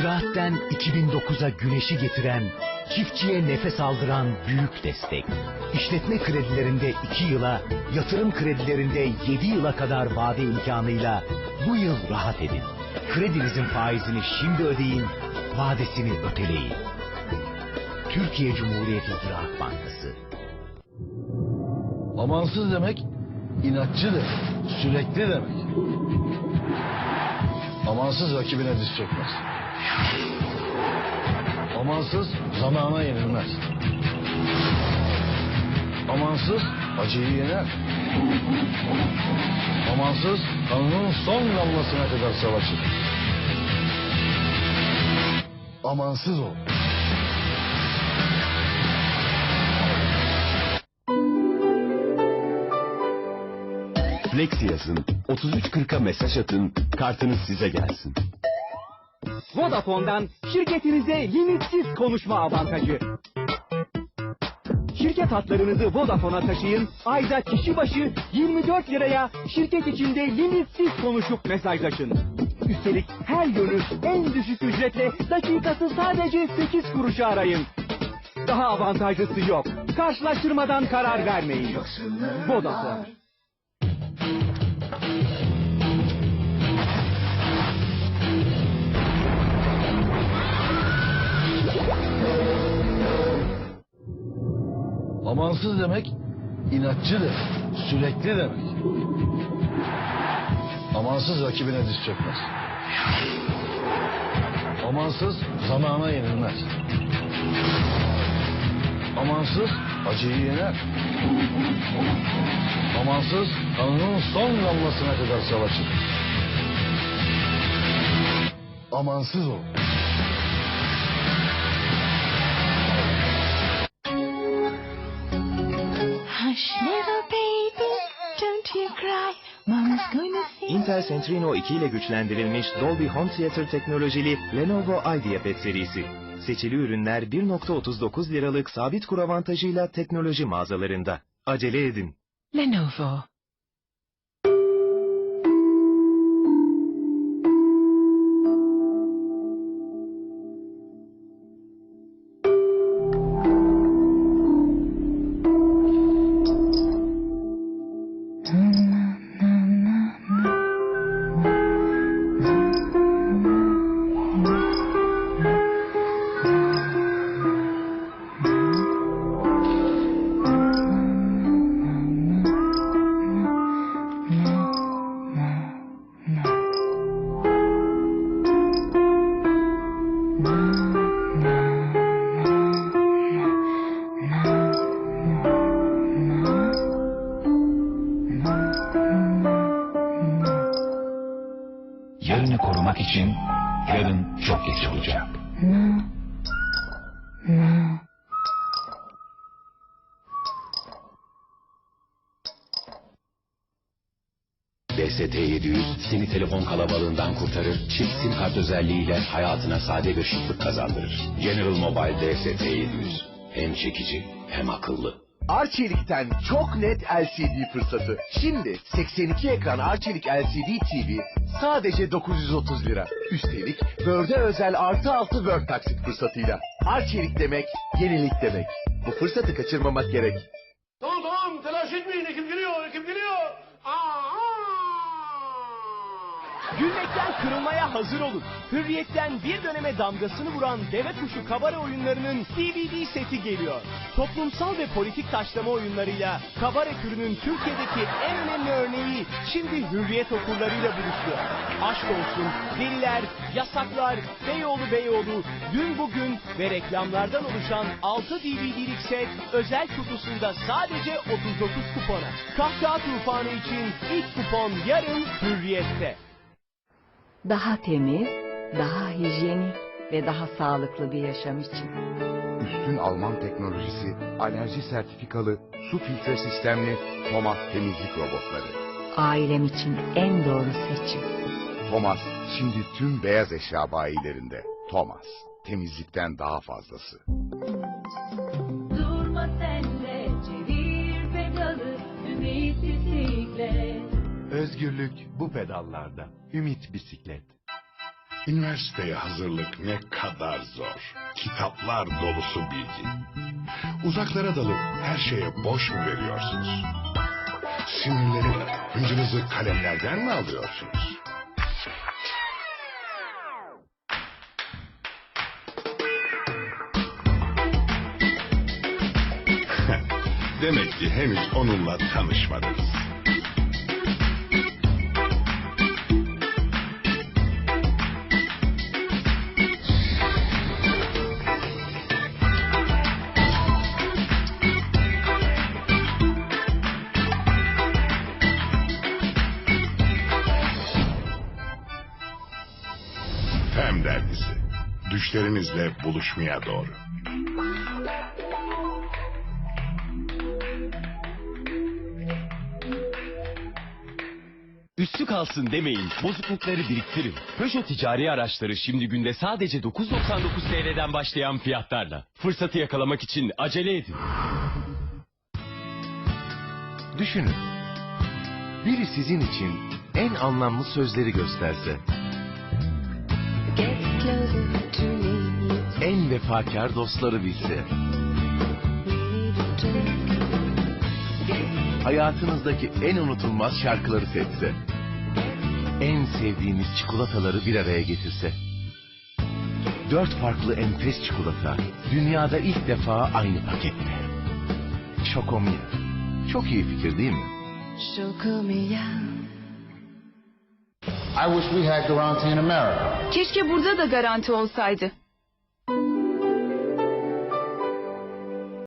Ziraatten 2009'a güneşi getiren, çiftçiye nefes aldıran büyük destek. İşletme kredilerinde 2 yıla, yatırım kredilerinde 7 yıla kadar vade imkanıyla bu yıl rahat edin. Kredinizin faizini şimdi ödeyin, vadesini öteleyin. Türkiye Cumhuriyeti Ziraat Bankası. Amansız demek inatçı demek. Sürekli demek. Amansız rakibine diz çökmez. Amansız zamana yenilmez. Amansız acıyı yener. Amansız kanının son damlasına kadar savaşır. Amansız ol. Flex yazın, 3340'a mesaj atın, kartınız size gelsin. Vodafone'dan şirketinize limitsiz konuşma avantajı. Şirket hatlarınızı Vodafone'a taşıyın. Ayda kişi başı 24 liraya şirket içinde limitsiz konuşup mesajlaşın. Üstelik her yönü en düşük ücretle dakikası sadece 8 kuruşa arayın. Daha avantajlısı yok. Karşılaştırmadan karar vermeyin. Vodafone. Amansız demek inatçı demek. Sürekli demek. Amansız rakibine diz çökmez. Amansız zamana yenilmez. Amansız acıyı yener. Amansız kanının son damlasına kadar savaşır. Amansız ol. Hush, little baby, don't you cry. Mama's going to sing. Intel Centrino 2 ile güçlendirilmiş Dolby Home Theater teknolojili Lenovo IdeaPad serisi. Seçili ürünler 1.39 liralık sabit kur avantajıyla teknoloji mağazalarında. Acele edin. Lenovo. Korumak için yarın çok geç olacak. DST 700 seni telefon kalabalığından kurtarır, çift sim kart özelliğiyle hayatına sade bir şıklık kazandırır. General Mobile DST 700 hem çekici hem akıllı. Arçelik'ten çok net LCD fırsatı. Şimdi 82 ekran Arçelik LCD TV sadece 930 lira. Üstelik Word'e özel artı altı Word taksit fırsatıyla. Arçelik demek, yenilik demek. Bu fırsatı kaçırmamak gerek. Gülmekten kırılmaya hazır olun. Hürriyetten bir döneme damgasını vuran deve kuşu kabare oyunlarının DVD seti geliyor. Toplumsal ve politik taşlama oyunlarıyla kabare türünün Türkiye'deki en önemli örneği şimdi Hürriyet okurlarıyla buluştu. Aşk olsun, deliler, yasaklar, Beyoğlu Beyoğlu, dün bugün ve reklamlardan oluşan 6 DVD'lik set özel kutusunda sadece 39 kupona. Kahkaha tufanı için ilk kupon yarın Hürriyet'te. Daha temiz, daha hijyenik ve daha sağlıklı bir yaşam için. Üstün Alman teknolojisi, alerji sertifikalı, su filtre sistemli Thomas temizlik robotları. Ailem için en doğru seçim. Thomas şimdi tüm beyaz eşya bayilerinde. Thomas, temizlikten daha fazlası. Özgürlük bu pedallarda. Ümit Bisiklet. Üniversiteye hazırlık ne kadar zor. Kitaplar dolusu bilgi. Uzaklara dalıp her şeye boş mu veriyorsunuz? Sinirleri, hıncınızı kalemlerden mi alıyorsunuz? Demek ki henüz onunla tanışmadınız. Düşlerinizle buluşmaya doğru. Üstü kalsın demeyin, bozuklukları biriktirin. Peugeot ticari araçları şimdi günde sadece 9.99 TL'den başlayan fiyatlarla. Fırsatı yakalamak için acele edin. Düşünün. Biri sizin için en anlamlı sözleri gösterse. En vefakar dostları bilse. Hayatınızdaki en unutulmaz şarkıları seçse. En sevdiğiniz çikolataları bir araya getirse. Dört farklı enfes çikolata dünyada ilk defa aynı pakette. Şokomia. Çok iyi fikir değil mi? I wish we had guarantee in America. Keşke burada da garanti olsaydı.